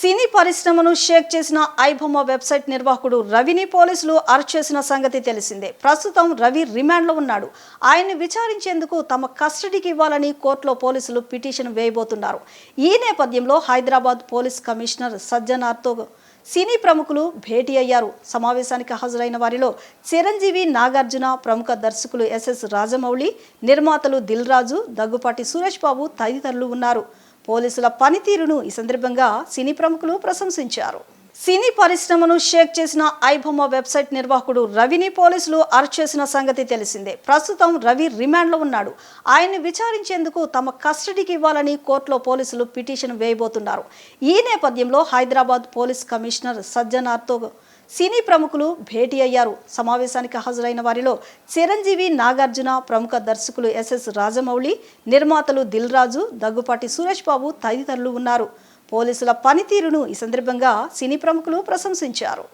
సినీ పరిశ్రమను షేక్ చేసిన ఐబొమ్మ వెబ్సైట్ నిర్వాహకుడు రవిని పోలీసులు అరెస్ట్ చేసిన సంగతి తెలిసిందే. ప్రస్తుతం రవి రిమాండ్లో ఉన్నాడు. ఆయన్ని విచారించేందుకు తమ కస్టడీకి ఇవ్వాలని కోర్టులో పోలీసులు పిటిషన్ వేయబోతున్నారు. ఈ నేపథ్యంలో హైదరాబాద్ పోలీస్ కమిషనర్ సజ్జనార్తో సినీ ప్రముఖులు భేటీ అయ్యారు. సమావేశానికి హాజరైన వారిలో చిరంజీవి నాగార్జున ప్రముఖ దర్శకులు ఎస్ఎస్ రాజమౌళి నిర్మాతలు దిల్ రాజు దగ్గుపాటి సురేష్ బాబు తదితరులు ఉన్నారు. పోలీసుల పనితీరును ఈ సందర్భంగా సినీ ప్రముఖులు ప్రశంసించారు. సినీ పరిశ్రమను షేక్ చేసిన ఐబొమ్మ వెబ్సైట్ నిర్వాహకుడు రవిని పోలీసులు అరెస్ట్ చేసిన సంగతి తెలిసిందే. ప్రస్తుతం రవి రిమాండ్లో ఉన్నాడు. ఆయన్ని విచారించేందుకు తమ కస్టడీకి ఇవ్వాలని కోర్టులో పోలీసులు పిటిషన్ వేయబోతున్నారు. ఈ నేపథ్యంలో హైదరాబాద్ పోలీస్ కమిషనర్ సజ్జనార్తో సినీ ప్రముఖులు భేటీ అయ్యారు. సమావేశానికి హాజరైన వారిలో చిరంజీవి నాగార్జున ప్రముఖ దర్శకులు ఎస్ఎస్ రాజమౌళి నిర్మాతలు దిల్ రాజు దగ్గుపాటి సురేష్ బాబు తదితరులు ఉన్నారు. పోలీసుల పనితీరును ఈ సందర్భంగా సినీ ప్రముఖులు ప్రశంసించారు.